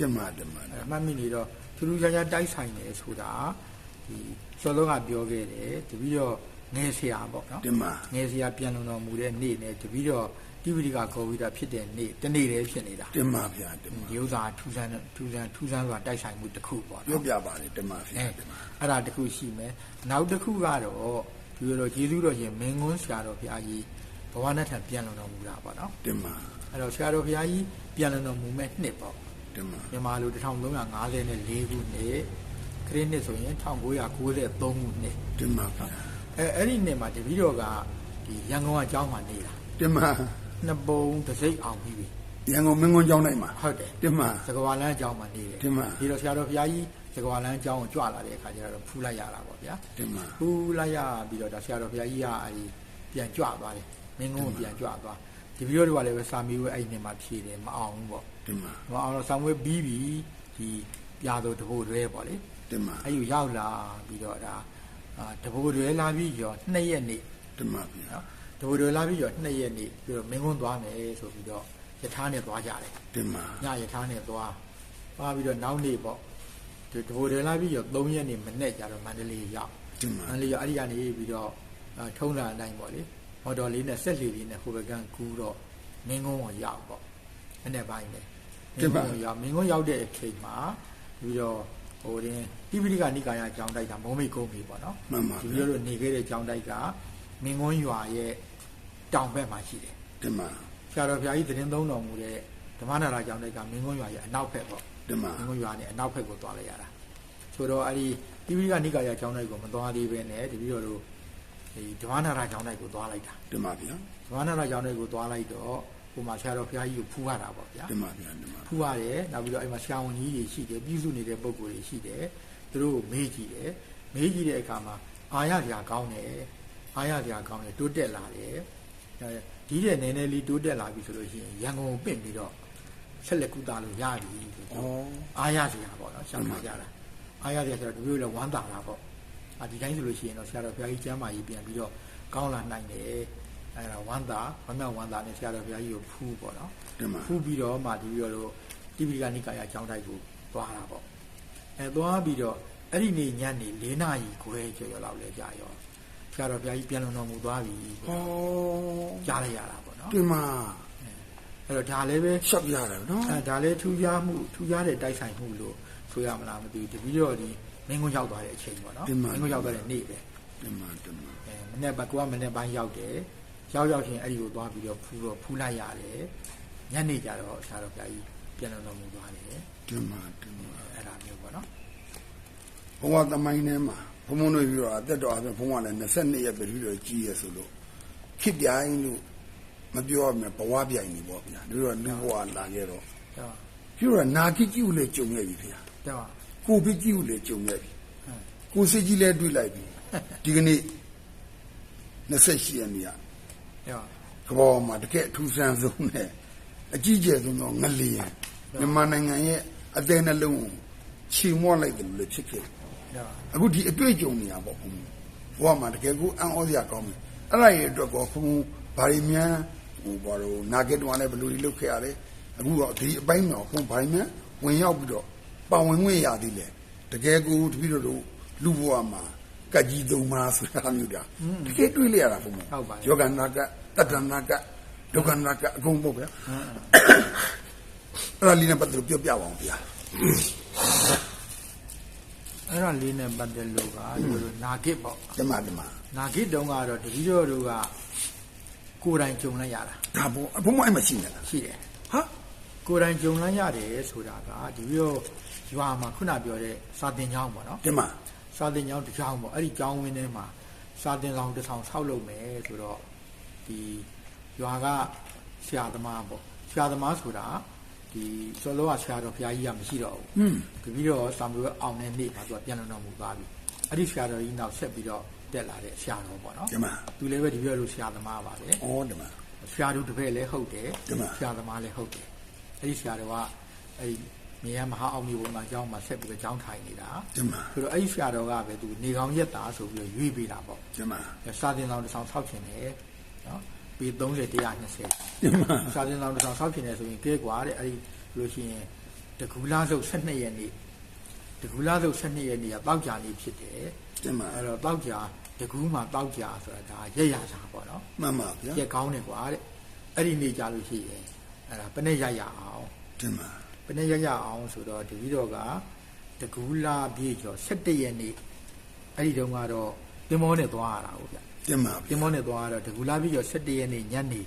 တင်ပါတင်ပါအဲ့မှတ်မိနေတော့ထူးထူးခြားခြားတိုက်ဆိုင်တယ်ဆိုတာဒီစောလုံးကပြောခဲ့တယ်တပြီးတော့ငယ်ဆရာပေါ့နော်တင်ပါငယ်ဆရာပြန်လုံတော်မူတဲ့နေ့နဲ့တပြီးတော့တိပိဋကကောဝိတာဖြစ်တဲ့နေ့တနေ့တည်းဖြစ်နေတာတင်ပါဗျာတင်ပါဒီဥစ္စာထူးဆန်းတဲ့ထူးဆန်းထူးဆန်းစွာတိုက်ဆိုင်မှုတစ်ခုပေါ့ပြောနော်ပြပါလေတင်ပါဗျာအဲတင်ပါအဲ့ဒါတစ်ခုရှိမယ်နောက်တစ်ခုကတော့ဒီလိုတော့ယေရှုတော်ရှင်မင်းကွန်းဆရာတော်ဘုရားကြီးဘဝနဲ့ထံပြန်လုံတော်မူတာပေါ့နော်တင်ပါအဲ့တော့ဆရာတော်ဘုရားကြီးပြန်လုံတော်မူမဲ့နှစ်ပေါ့တင်ပါ မြန်မာလို1354ခုနှစ်ခရစ်နှစ်ဆိုရင်1993ခုနှစ်တင်ပါဗျာအဲအဲ့ဒီနှစ်မှာတပည့်တော်ကဒီရန်ကုန်ကကျောင်းမှာနေတာတင်ပါနှစ်ပုံတစ်စိတ်အောင်ပြီးပြီရန်ကုန်မင်းကွန်းကျောင်းတိုင်းမှာဟုတ်တယ်တင်ပါသကဝါလန်းကျောင်းမှာနေတယ်တင်ပါဒီတော့ဆရာတော်ဘုရားကြီးသကဝါလန်းကျောင်းကိုကြွလာတဲ့အခါကျတော့ဖူးလိုက်ရတာပေါ့ဗျာတင်ပါဖူးလိုက်ရပြီးတော့ဒါဆရာတော်ဘုရားကြီးကအဲဒီပြန်ကြွသွားတယ်မင်းကုန်းကိုပြန်ကြွသွား ဒီပြီးတော့တွေကလည်းပဲစာမေးဝဲအဲ့ဒီနှစ်မှာဖြည့်တယ်မအောင်ဘူးပေါ့တင်ပါမအောင်တော့စာမေးဝဲပြီးပြီဒီပြာတော်တဘို့တွဲပေါ့လေတင်ပါအဲ့ဒီရောက်လာပြီးတော့ဒါအာတဘိုးတွေလာပြီးရော2ရက်နေ့တင်ပါဗျာနော်တဘိုးတွေလာပြီးရော2ရက်နေ့ပြီးတော့မင်းကွန်းသွားမယ်ဆိုပြီးတော့ယထာနဲ့သွားကြတယ်တင်ပါညယထာနဲ့သွားသွားပြီးတော့နောက်နေ့ပေါ့ဒီတဘိုးတွေလာပြီးရော3ရက်နေ့မနေ့ကျတော့မန္တလေးရောက်တင်ပါမန္တလေးရောက်အဲ့ဒီကနေပြီးတော့အာထုံးလာအတိုင်းပေါ့လေ မော်တော်လေးနဲ့ဆက်လီလေးနဲ့ဟိုဘက်ကန်ကူးတော့မင်းကွန်းကိုရောက်ပေါ့အဲ့နဲ့ပိုင်းလေမင်းကွန်းကိုရောက်မင်းကွန်းရောက်တဲ့အချိန်မှာပြီးတော့ဟိုတင်းတိပိဋကနိကာယအကြောင်းတိုက်တာမုံမိတ်ကုန်းပြီပေါ့နော်မှန်ပါဒီဗျာလိုလိုနေခဲ့တဲ့ကျောင်းတိုက်ကမင်းကွန်းရွာရဲ့တောင်ဘက်မှာရှိတယ်တင်ပါဆရာတော်ဘုရားကြီးသတင်းသုံးတော်မူတဲ့ဓမ္မနာရာကျောင်းတိုက်ကမင်းကွန်းရွာရဲ့အနောက်ဘက်ပေါ့တင်ပါမင်းကွန်းရွာနဲ့အနောက်ဘက်ကိုသွားလိုက်ရတာဆိုတော့အဲ့ဒီတိပိဋကနိကာယကျောင်းတိုက်ကိုမသွားသေးပဲနဲ့တပည့်တော်တို့ ဒီဓမ္မနာရာကျောင်းတိုက်ကိုသွားလိုက်တာတင်ပါဗျာဓမ္မနာရာကျောင်းတိုက်ကိုသွားလိုက်တော့ဟိုမှာဆရာတော်ဘုရားကြီးကိုဖူးရတာပေါ့ဗျာတင်ပါဗျာတင်ပါဖူးရတယ်နောက်ပြီးတော့အဲ့မှာဆရာဝန်ကြီးတွေရှိတယ်ပြည်စုနေတဲ့ပုံကိုယ်တွေရှိတယ်သူတို့ကိုမေးကြည့်တယ်မေးကြည့်တဲ့အခါမှာအာရစရာကောင်းတယ်အာရစရာကောင်းတယ်တိုးတက်လာတယ်အဲဒီတဲ့နည်းနည်းလေးတိုးတက်လာပြီဆိုလို့ရှိရင်ရန်ကုန်ကိုပင့်ပြီးတော့ဆက်လက်ကူတာလို့ရပြီဆိုဩတော့အာရစရာပေါ့နော်ရှောင်းလာကြတာအာရစရာဆိုတော့ဒီလိုလည်းဝမ်းသာတာပေါ့ အာဒီတိုင်းဆိုလို့ရှိရင်တော့ဆရာတော်ဘုရားကြီးကျမ်းမာရေးပြန်ပြီးတော့ကောင်းလာနိုင်တယ်အဲဒါဝမ်းသာဝမ်းသာဝမ်းသာနဲ့ဆရာတော်ဘုရားကြီးကိုဖူးပေါ့နော်တင်ပါဖူးပြီးတော့မှဒီပြီးတော့တိပိကနိကာယအကြောင်းတိုက်ကိုသွားတာပေါ့အဲသွားပြီးတော့အဲ့ဒီနေ့ညနေ၄နာရီခွဲကျော်ကျော်လောက်လဲကြာရောဆရာတော်ဘုရားကြီးပြန်လုံတော်မူသွားပြီဩကြားလိုက်ရတာပေါ့နော်တင်ပါအဲ့တော့ဒါလည်းပဲရှောက်ရတယ်နော်အဲဒါလည်းထူးခြားမှုထူးခြားတဲ့တိုက်ဆိုင်မှုလို့ဆိုရမလားမသိဘူးတပီတော့ဒီ မင်းကွန်းရောက်သွားတဲ့အချိန်ပေါ့နော်မင်းကွန်းရောက်သွားတဲ့နေ့ပဲတင်ပါတင်ပါအဲမနေ့ကကိုကမနေ့ပိုင်းရောက်တယ်ရောက်ရောက်ချင်းအဲ့ဒီကိုသွားပြီးတော့ဖူးတော့ဖူးလိုက်ရတယ်ညနေကျတော့ဆရာတော်ဘုရားကြီးပြန်လုံတော်မူသွားတယ်တင်ပါတင်ပါအဲ့ဒါမျိုးပေါ့နော်ဘဝသမိုင်းထဲမှာဘုံဘုံတို့ပြီးတော့အသက်တော်အပြင်ဘုံကလည်း22ရက်ပဲပြီးတော့ကြီးရဆိုလို့ခစ်ပြိုင်းလို့မပြောရမယ်ဘဝပြိုင်နေပေါ့ဗျာတို့တော့လူဘဝလာခဲ့တော့တော့ပြီးတော့နာခိကြီးကိုလည်းကြုံခဲ့ပြီဗျာတော့ ကိုဖိကြီးကိုလည်းကြုံခဲ့ပြီဟမ်ကိုစစ်ကြီးလည်းတွေ့လိုက်ပြီဒီကနေ့28ရက်နေ့ကတော့ကမ္ဘာမှာတကယ်အထူးဆန်းဆုံးနဲ့အကြီးကျယ်ဆုံးသောငလျင်မြန်မာနိုင်ငံရဲ့အသေးနှလုံးကိုချီမွတ်လိုက်တယ်လို့လည်းဖြစ်ခဲ့တယ်တော့အခုဒီအတွေ့အကြုံနေရပေါ့ဘုံဘဝမှာတကယ်ကိုအံ့ဩစရာကောင်းတယ်အဲ့ဒါရဲ့အတွက်ကောဘုံဘာတွေများဟိုဘာလို့နာဂက်တော်လည်းဘယ်လိုတွေလုပ်ခဲ့ရတယ်အခုတော့ဒီအပိုင်းတော့ဘုံဘာတွေများဝင်ရောက်ပြီးတော့ ပါဝင်ဝင်ရသေးတယ်တကယ်ကိုတပည့်တော်တို့လူဘဝမှာကတ်ကြီးသုံးပါဆိုတာမျိုးတာတကယ်တွေးလိုက်ရတာဘုံယောဂနာကတတ္တနာကဒုက္ခနာကအကုန်ပေါ့ဗျာအဲ့ဒါလေးနဲ့ပတ်သက်လို့ပြောပြပါအောင်ဗျာအဲ့ဒါလေးနဲ့ပတ်သက်လို့ကဒီလိုနာဂစ်ပေါ့ဓမ္မဓမ္မနာဂစ်တုံးကတော့တပည့်တော်တို့ကကိုယ်တိုင်ကြုံလိုက်ရတာဒါဘုံဘုံမအဲ့မရှိနဲ့လားရှိတယ်ဟာကိုယ်တိုင်ကြုံလိုက်ရတယ်ဆိုတာကဒီပြီးတော့ ရွာမှာခုနပြောတဲ့စာတင်ကျောင်းပေါ့နော်ဒီမှာစာတင်ကျောင်းတစ်ကျောင်းပေါ့အဲ့ဒီကျောင်းဝင်းထဲမှာစာတင်ဆောင်တစ်ဆောင်ဆောက်လုပ်မယ်ဆိုတော့ဒီရွာကဆရာသမားပေါ့ဆရာသမားဆိုတာဒီစောလောကဆရာတော်ဘုရားကြီးကမရှိတော့ဘူးဟွန်းတပြီးတော့စာမေးပွဲအောင်တဲ့နေ့မှာသူကပြန်လုံတော်မူသွားပြီအဲ့ဒီဆရာတော်ကြီးနောက်ဆက်ပြီးတော့တက်လာတဲ့ဆရာတော်ပေါ့နော်ဒီမှာသူလည်းပဲဒီပြောလို့ဆရာသမားပါပဲဩဒီမှာဆရာတို့တစ်ဖက်လည်းဟုတ်တယ်ဒီမှာဆရာသမားလည်းဟုတ်တယ်အဲ့ဒီဆရာတော်ကအဲ့ဒီ မြေရမဟာအောင်မြေဘုံမှာကျောင်းမှာဆက်ပြီးတော့ကျောင်းထိုင်နေတာဒီမှာဆိုတော့အဲ့ဒီဆရာတော်ကပဲသူနေကောင်းရက်တာဆိုပြီးတော့ရွေးပေးတာပေါ့ဒီမှာစာသင်ဆောင်တစ်ဆောင်ဆောက်ချင်တယ်နော်ပေ30 120ဒီမှာစာသင်ဆောင်တစ်ဆောင်ဆောက်ချင်တယ်ဆိုရင်ကဲကွာတဲ့အဲ့ဒီလို့ရှိရင်တကူလားစုပ်12ရက်နေ့တကူလားစုပ်12ရက်နေ့ကတောက်ကြနေ့ဖြစ်တယ်တင်ပါအဲ့တော့တောက်ကြတကူမှာတောက်ကြဆိုတာဒါရက်ရတာပေါ့နော်မှန်ပါဗျာရက်ကောင်းတယ်ကွာတဲ့အဲ့ဒီနေ့ကြလို့ရှိရင်အဲ့ဒါဘယ်နဲ့ရရအောင်တင်ပါဘ ယ်နဲ့ရရအောင်ဆိုတော့တပည့်တော်ကတကူလာပြည့်ကျော်17ရက်နေ့အဲ့ဒီတုန်းကတော့သင်္ဘောနဲ့သွားရတာဟုတ်ဗျတင်ပါသဗျာင်္ဘောနဲ့သွားရတော့တကူလာပြည့်ကျော်17ရက်နေ့ညနေ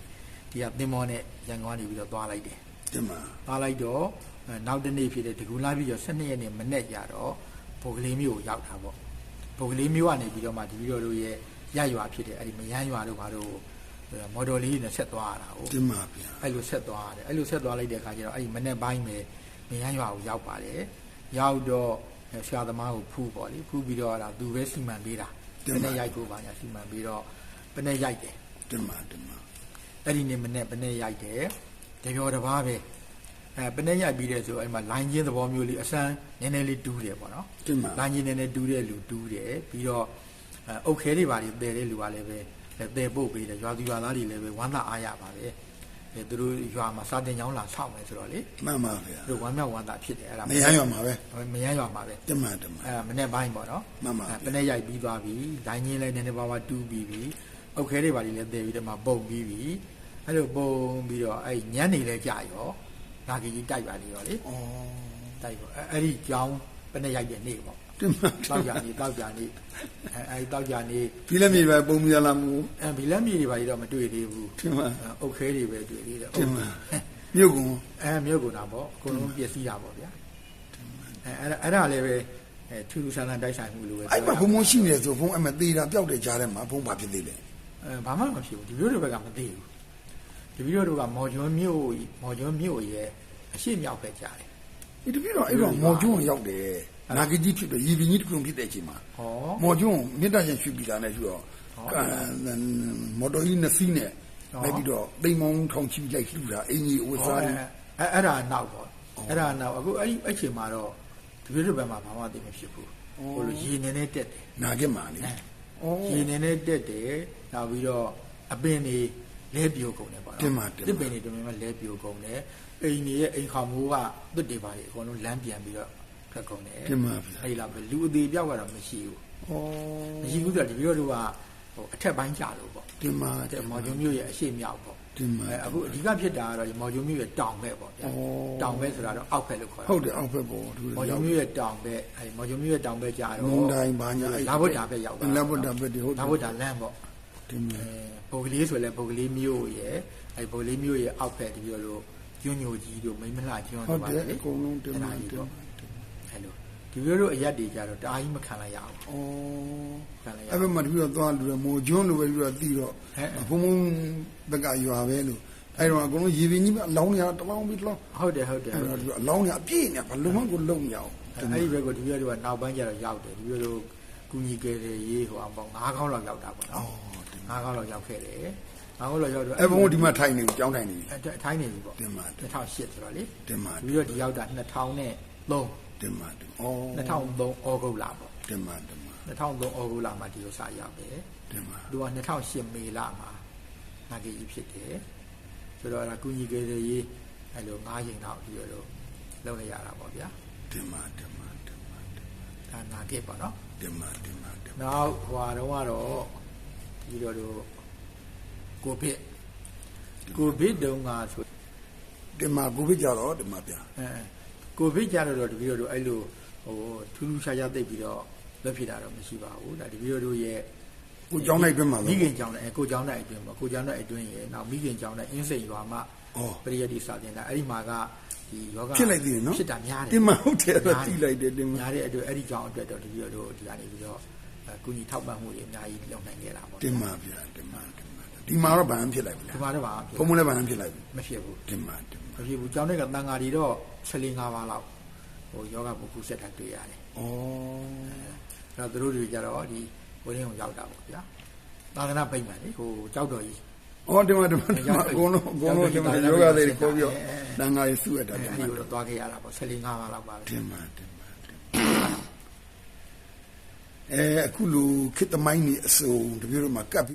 ဒီကသင်္ဘောနဲ့ရန်ကုန်ကနေပြီးတော့သွားလိုက်တယ်တင်ပါသွားလိုက်တော့အဲနောက်တစ်နေ့ဖြစ်တဲ့တကူလာပြည့်ကျော်17ရက်နေ့မနေ့ကျတော့ဘုတ်ကလေးမျိုးကိုရောက်တာပေါ့ဘုတ်ကလေးမျိုးကနေပြီးတော့မှတပည့်တော်တို့ရဲ့ရရွာဖြစ်တဲ့အဲ့ဒီမယန်းရွာတို့ဘာတို့ မော်တော်လေးနဲ့ဆက်သွားရတာဟုတ်တင်ပါဗျာအဲ့လိုဆက်သွားရတယ်အဲ့လိုဆက်သွားလိုက်တဲ့အခါကျတော့အဲ့ဒီမနေ့ပိုင်းပဲမရမ်းရွာကိုရောက်ပါတယ်ရောက်တော့အဲဆရာသမားကိုဖူးပေါ့လေဖူးပြီးတော့အဲ့ဒါသူပဲစီမံပေးတာဘယ်နဲ့ရိုက်ဖို့ပါညာစီမံပြီးတော့ဘယ်နဲ့ရိုက်တယ်တင်ပါတင်ပါအဲ့ဒီနေ့မနေ့ဘယ်နဲ့ရိုက်တယ်တပြောတစ်ပါးပဲအဲဘယ်နဲ့ရိုက်ပြီးတဲ့ဆိုအဲ့မှာလိုင်းချင်းသဘောမျိုးလေးအစမ်းနည်းနည်းလေးတူးတယ်ပေါ့နော်တင်ပါလိုင်းချင်းနည်းနည်းတူးတဲ့လူတူးတယ်ပြီးတော့အဲအုတ်ခဲတွေပါတွေတည်တဲ့လူကလည်းပဲအဲ တည်ပုတ်ပေးတယ်ရွာသူရွာသားတွေလည်းပဲဝမ်းသာအားရပါပဲအဲသူတို့ရွာမှာစာတင်ကြောင်းလာဆောက်မယ်ဆိုတော့လေမှန်ပါဗျာတို့ဝမ်းမြောက်ဝမ်းသာဖြစ်တယ်အဲ့ဒါမရမ်းရမှာပဲမရမ်းရွာမှာပဲတင်ပါတင်ပါအဲ့ဒါမနေ့ပိုင်းပေါ့နော်မှန်ပါအဲပနေ့ရိုက်ပြီးသွားပြီဒိုင်းချင်းလည်းနည်းနည်းပါးပါးတူးပြီးပြီအုတ်ခဲတွေပါတွေလည်းတည်ပြီးတော့မှပုံပြီးပြီအဲ့လိုပုံပြီးတော့အဲ့ညနေလည်းကြာရောနာဂီကြီးတိုက်ပါလေရောလေဩတိုက်ပေါ့အဲ့အဲ့ဒီကြောင်းပနေ့ရိုက်တဲ့နေ့ပေါ့ တင်ပါတောက်ကြနေတောက်ကြနေအဲအဲဒီတောက်ကြနေဒီလည်းမြေပဲပုံပြလာမှုအဲဘီလက်မြေတွေပါတော့မတွေ့သေးဘူးတင်ပါအဲအုတ်ခဲတွေပဲတွေ့သေးတယ်တင်ပါမြို့ကုံအဲမြို့ကုန်တာပေါ့အကုန်လုံးပျက်စီးတာပေါ့ဗျာအဲအဲ့ဒါအဲ့ဒါလည်းပဲအဲထူးထူးဆန်းဆန်းတိုက်ဆိုင်မှုလိုပဲအဲ့မှာဘုံဘုံရှိနေတယ်ဆိုဘုံအမသေးတာပျောက်တဲ့ကြားထဲမှာဘုံဘာဖြစ်သေးလဲအဲဘာမှမဖြစ်ဘူးဒီလိုတွေဘက်ကမသိဘူးဒီဗီဒီယိုတို့ကမော်ကျွန်းမြို့မော်ကျွန်းမြို့ရဲ့အရှိမြောက်ပဲကြားတယ်ဒီတပည့်တော့အဲ့တော့မော်ကျွန်းရောက်တယ် နာဂီကြီးဖြစ်တော့ရီပင်ကြီးတစ်ခုဖြစ်တဲ့အချိန်မှာဟောမော်ကျွန်းမြစ်တရှင်ရွှေပြည်လာနဲ့ရွှေတော့ဟောမော်တော်ကြီးနှစ်စီးနဲ့ဟောလိုက်ပြီးတော့တိမ်မောင်းထောင်ချီလိုက်လှူတာအင်ကြီးအဝတ်စားတွေအဲအဲ့ဒါနောက်ပေါ့အဲ့ဒါနောက်အခုအဲ့ဒီအချိန်မှာတော့ဒီဗီဒီယိုဘက်မှာဘာမှသိမဖြစ်ဘူးဟိုလိုရေနေနေတက်တယ်နာခဲ့မှာလေအဲဩရေနေနေတက်တယ်နောက်ပြီးတော့အပင်တွေလဲပြိုကုန်တယ်ပေါ့နော်တင်ပါတင်ပါတစ်ပင်တွေတမင်မှလဲပြိုကုန်တယ်အိမ်တွေရဲ့အိမ်ခေါင်မိုးကတွတ်တွေပါလေအကုန်လုံးလမ်းပြန်ပြီးတော့ ဖက်ကုန်တယ်တင်ပါဗျာအဲ့ဒီလောက်ပဲလူအသေးပြောက်ကတော့မရှိဘူးဩမရှိဘူးဆိုတော့ဒီဗီဒီယိုတို့ကဟိုအထက်ပိုင်းကြလို့ပေါ့တင်ပါတဲ့မော်ဂျွန်မြို့ရဲ့အရှိမြောက်ပေါ့တင်ပါအဲအခုအဓိကဖြစ်တာကတော့ဒီမော်ဂျွန်မြို့ရဲ့တောင်ဘက်ပေါ့ဗျာဩတောင်ဘက်ဆိုတာတော့အောက်ဘက်လို့ခေါ်တာဟုတ်တယ်အောက်ဘက်ပေါ်သူမော်ဂျွန်မြို့ရဲ့တောင်ဘက်အဲဒီမော်ဂျွန်မြို့ရဲ့တောင်ဘက်ကြတော့မွန်တိုင်းဘာညာလာဘုဒ္ဓဘက်ရောက်တာလာဘုဒ္ဓဘက်တွေဟုတ်လာဘုဒ္ဓလမ်းပေါ့တင်ပါအဲပုဂ္ဂလေးဆိုလဲပုဂ္ဂလေးမြို့ရဲ့အဲပုဂ္ဂလေးမြို့ရဲ့အောက်ဘက်ဒီလိုလိုကျွညိုကြီးတို့မိမ့်မလှကျွန်းဟုတ်တို့ပါတယ်လေအကုန်လုံးတင်ပါအဲ့တင်ဒါပါကြီးတော့အဲလို ဒီလိုလိုအရက်တွေကြတော့တအားကြီးမခံလိုက်ရအောင်ဩခံလိုက်ရအဲ့ဘက်မှာတပြီးတော့သွားလူတယ်မော်ကျွန်းလိုပဲပြီးတော့တီးတော့ဟဲ့ဘုံဘုံဘက်ကရွာပဲလို့အဲ့တော့အကုန်လုံးရေပင်ကြီးပဲအလောင်းနေတလောင်းပြီးတလောင်းဟုတ်တယ်ဟုတ်တယ်အဲ့ဟုတ်တော့တယ်ဒီအလောင်းနေအပြည့်နေဘလုံးမကိုလုံမရအောင်အဲ့ဒီဘက်ကဒီလိုလိုကနောက်ပိုင်းကျတော့ရောက်တယ်ဒီလိုလိုကုညီကယ်တယ်ရေးဟိုအောင်ပေါ့၅ခေါက်လောက်ရောက်တာပေါ့နော်၅ခေါက်လောက်ရောက်ခဲ့တယ်၅ခေါက်လောက်ရောက်တော့အဲ့ဘုံဒီမှာထိုင်နေကြောင်းထိုင်နေအဲ့ထိုင်းနေပြီပေါ့တင်ပါ2008ဆိုတော့လေတင်ပါပြီးတော့ဒီရောက်တာ2003 တင်ပါတင်ဩ2003ဩဂုတ်လပေါ့တင်ပါတင်ပါ2003ဩဂုတ်လမှာဒီလိုစရောက်တယ်တင်ပါသူက2008မေလမှာနာဂီကြီးဖြစ်တယ်ဆိုတော့အဲ့ဒါကုညီကယ်တယ်ရေးအဲ့လို၅ရင်တော့ဒီလိုလိုလုပ်နေရတာပေါ့ဗျာတင်ပါတင်ပါတင်ပါဒါနာဂီပေါ့နော်တင်ပါတင်ပါတင်ပါနောက်ဟွာတော့ကတော့ဒီတော့တို့ကိုဗစ်ကိုဗစ်တုန်းကဆိုတင်ပါကိုပြကြတော့တင်ပါဗျာအဲ ကိုဗစ်ကြတော့ဒီဗီဒီယိုတို့အဲ့လိုဟိုထူးထူးခြားခြားသိပ်ပြီးတော့လက်ဖြစ်တာတော့မရှိပါဘူးဒါဒီဗီဒီယိုတို့ရဲ့ကိုကြောင်းလိုက်ပြမှာမိလို့ခင်ကြောင့်လည်းကိုကြောင့်လည်းအတွင်းပေါ့ကိုကြောင့်လည်းအတွင်းရဲ့နောက်မိခင်ကြောင့်လည်းအင်းစိန်ရွာမှာဩပရိယတိစာတင်တာအဲ့ဒီမှာကဒီယောဂဖြစ်လိုက်သေးတယ်နော်ဖြစ်တာများတယ်တင်ပါဟုတ်တယ်တော့တိလိုက်တယ်တင်ပါများတဲ့အတွက်အဲ့ဒီကြောင့်အတွက်တော့ဒီဗီဒီယိုတို့ဒီကနေပြီးတော့အဲကုညီထောက်ပံ့မှုတွေအများကြီးလုပ်နိုင်ခဲ့တာပေါ့တင်ပါဗျာတင်ပါတင်ပါ ဒီမှာတော့ဘာမှဖြစ်လိုက်ဘူးဒီလားမှာတော့ပါဘုံမလည်းဘာမှဖြစ်လိုက်ဘူးမဖြစ်ဘူးတင်ပါတင်ပါမဖြစ်ဘူးကျောင်းထဲကတန်ဃာတွေတော့14 5ပါးလောက်ဟိုယောဂပုဂ္ဂိုလ်ဆက်တာတွေ့ရတယ်ဩအဲ့တော့သူတို့တွေကြတော့ဒီဝင်းကိုရောက်တာပေါ့ဗျာသာသနာပိတ်မှန်လေဟိုကြောက်တော်ကြီးဩတင်ပါတင်ပါတင်ပါအကုန်လုံးအကုန်လုံးတင်ပါယောဂတွေခေါ်ပြီးတော့တန်ဃာတွေစုရတာအဲ့တင်ဒီပါကိုတော့သွားခဲ့ရတာပေါ့14 5ပါးလောက်ပါပဲတင်ပါတင်ပါတင်ပါအဲအခုလိုခေတ်သမိုင်းနေအစုံတပြည့်တော့မှာကပ်ပြီး